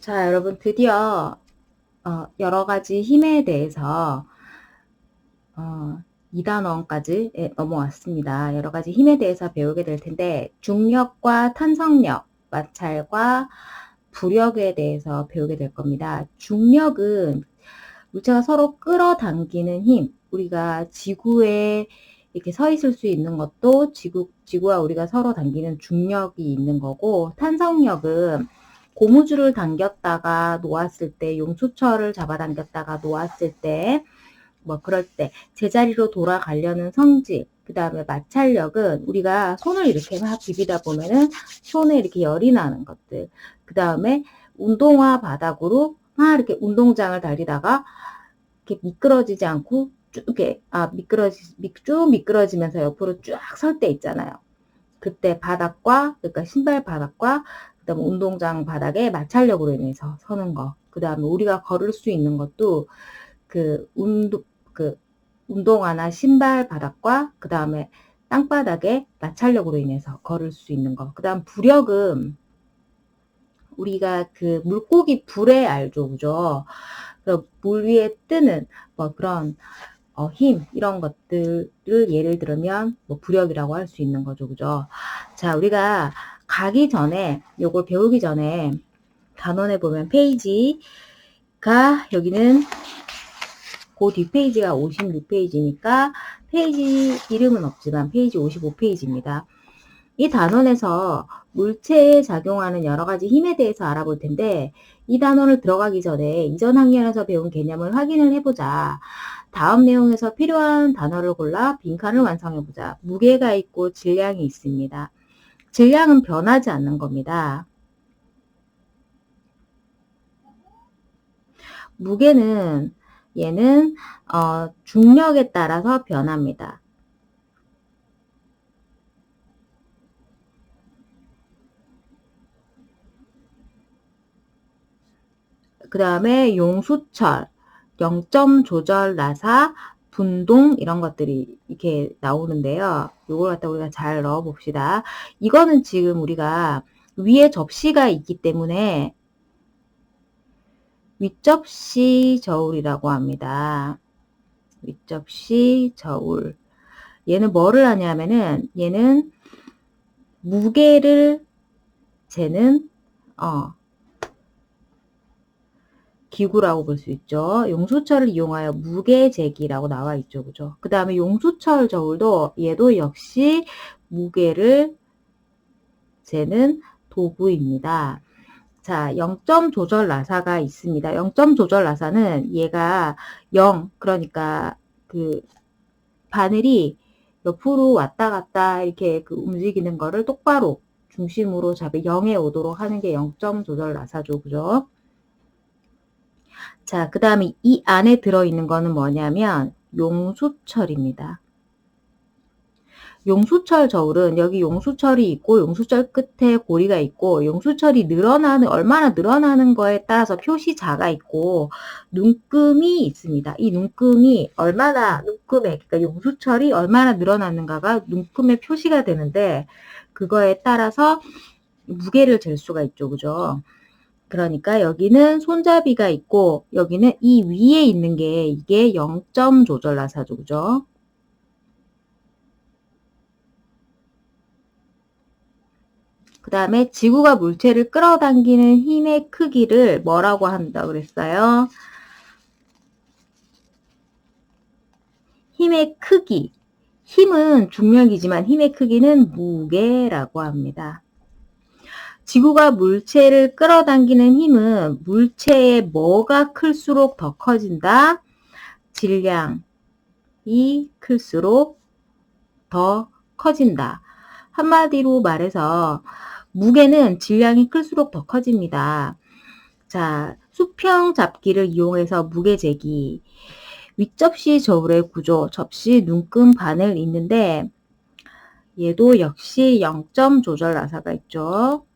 자, 여러분 드디어 어, 여러 가지 힘에 대해서 어, 2단원까지 예, 넘어왔습니다. 여러 가지 힘에 대해서 배우게 될 텐데 중력과 탄성력, 마찰과 부력에 대해서 배우게 될 겁니다. 중력은 물체가 서로 끌어당기는 힘, 우리가 지구에 이렇게 서 있을 수 있는 것도 지구, 지구와 우리가 서로 당기는 중력이 있는 거고, 탄성력은 고무줄을 당겼다가 놓았을 때, 용수철을 잡아당겼다가 놓았을 때, 뭐 그럴 때 제자리로 돌아가려는 성질, 그 다음에 마찰력은 우리가 손을 이렇게 막 비비다 보면은 손에 이렇게 열이 나는 것들, 그 다음에 운동화 바닥으로 막 이렇게 운동장을 달리다가 이렇게 미끄러지지 않고 쭉 이렇게 아 미끄러지 쭉 미끄러지면서 옆으로 쫙 설 때 있잖아요. 그때 바닥과 그러니까 신발 바닥과 그다음에 운동장 바닥에 마찰력으로 인해서 서는 거. 그다음에 우리가 걸을 수 있는 것도 그 운동 그 운동화나 신발 바닥과 그다음에 땅바닥에 마찰력으로 인해서 걸을 수 있는 거. 그다음 부력은 우리가 그 물고기 불에 알죠, 그죠? 물 위에 뜨는 뭐 그런 어, 힘 이런 것들을 예를 들면 뭐 부력이라고 할 수 있는 거죠, 그죠? 자, 우리가 가기 전에 요걸 배우기 전에 단원에 보면 페이지가 여기는 그 뒷페이지가 56페이지니까 페이지 이름은 없지만 페이지 55페이지입니다. 이 단원에서 물체에 작용하는 여러 가지 힘에 대해서 알아볼 텐데 이 단원을 들어가기 전에 이전 학년에서 배운 개념을 확인을 해보자. 다음 내용에서 필요한 단어를 골라 빈칸을 완성해보자. 무게가 있고 질량이 있습니다. 질량은 변하지 않는 겁니다. 무게는 얘는 어, 중력에 따라서 변합니다. 그 다음에 용수철, 0점 조절 나사, 분동 이런 것들이 이렇게 나오는데요. 이걸 갖다 우리가 잘 넣어 봅시다. 이거는 지금 우리가 위에 접시가 있기 때문에 윗접시 저울이라고 합니다. 윗접시 저울. 얘는 뭐를 하냐면은 얘는 무게를 재는 어 기구라고 볼 수 있죠. 용수철을 이용하여 무게재기라고 나와 있죠. 그죠? 그 다음에 용수철 저울도 얘도 역시 무게를 재는 도구입니다. 자, 0점 조절 나사가 있습니다. 0점 조절 나사는 얘가 0, 그러니까 그 바늘이 옆으로 왔다 갔다 이렇게 그 움직이는 거를 똑바로 중심으로 잡아 0에 오도록 하는 게 0점 조절 나사죠. 그죠? 자, 그 다음에 이 안에 들어있는 거는 뭐냐면 용수철입니다. 용수철 저울은 여기 용수철이 있고 용수철 끝에 고리가 있고 용수철이 늘어나는 얼마나 늘어나는 거에 따라서 표시자가 있고 눈금이 있습니다. 이 눈금이 얼마나 눈금에 그러니까 용수철이 얼마나 늘어나는가가 눈금에 표시가 되는데 그거에 따라서 무게를 잴 수가 있죠. 그죠? 그러니까 여기는 손잡이가 있고 여기는 이 위에 있는 게 이게 0점 조절 나사죠. 그죠? 그 다음에 지구가 물체를 끌어당기는 힘의 크기를 뭐라고 한다 그랬어요? 힘의 크기. 힘은 중력이지만 힘의 크기는 무게라고 합니다. 지구가 물체를 끌어당기는 힘은 물체의 뭐가 클수록 더 커진다? 질량이 클수록 더 커진다. 한마디로 말해서 무게는 질량이 클수록 더 커집니다. 자, 수평 잡기를 이용해서 무게 재기. 윗접시 저울의 구조, 접시 눈금 바늘 있는데 얘도 역시 0점 조절 나사가 있죠.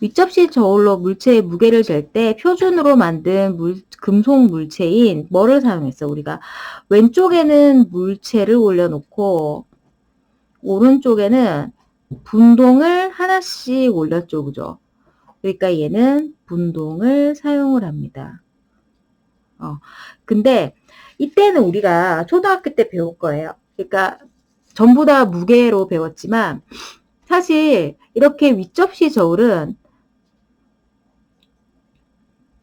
윗접시 저울로 물체의 무게를 잴 때 표준으로 만든 물, 금속 물체인 뭐를 사용했어 우리가 왼쪽에는 물체를 올려놓고 오른쪽에는 분동을 하나씩 올렸죠. 그죠? 그러니까 얘는 분동을 사용을 합니다. 어, 근데 이때는 우리가 초등학교 때 배울 거예요. 그러니까 전부 다 무게로 배웠지만 사실 이렇게 윗접시 저울은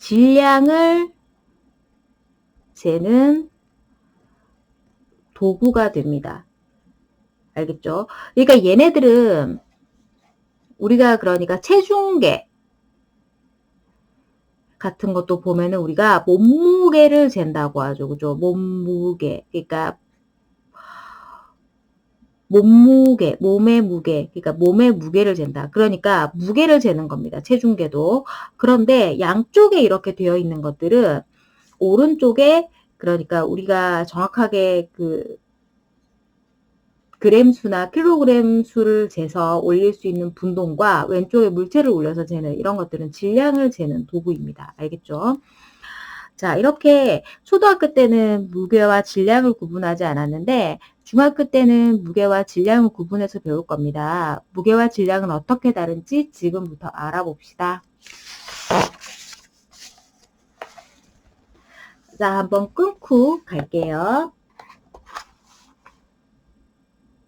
질량을 재는 도구가 됩니다. 알겠죠? 그러니까 얘네들은 우리가 그러니까 체중계 같은 것도 보면은 우리가 몸무게를 잰다고 하죠. 그죠? 몸무게. 그러니까 몸무게, 몸의 무게, 그러니까 몸의 무게를 잰다. 그러니까 무게를 재는 겁니다. 체중계도. 그런데 양쪽에 이렇게 되어 있는 것들은 오른쪽에 그러니까 우리가 정확하게 그 그램 수나 킬로그램 수를 재서 올릴 수 있는 분동과 왼쪽에 물체를 올려서 재는 이런 것들은 질량을 재는 도구입니다. 알겠죠? 자, 이렇게 초등학교 때는 무게와 질량을 구분하지 않았는데 중학교 때는 무게와 질량을 구분해서 배울 겁니다. 무게와 질량은 어떻게 다른지 지금부터 알아봅시다. 자, 한번 끊고 갈게요.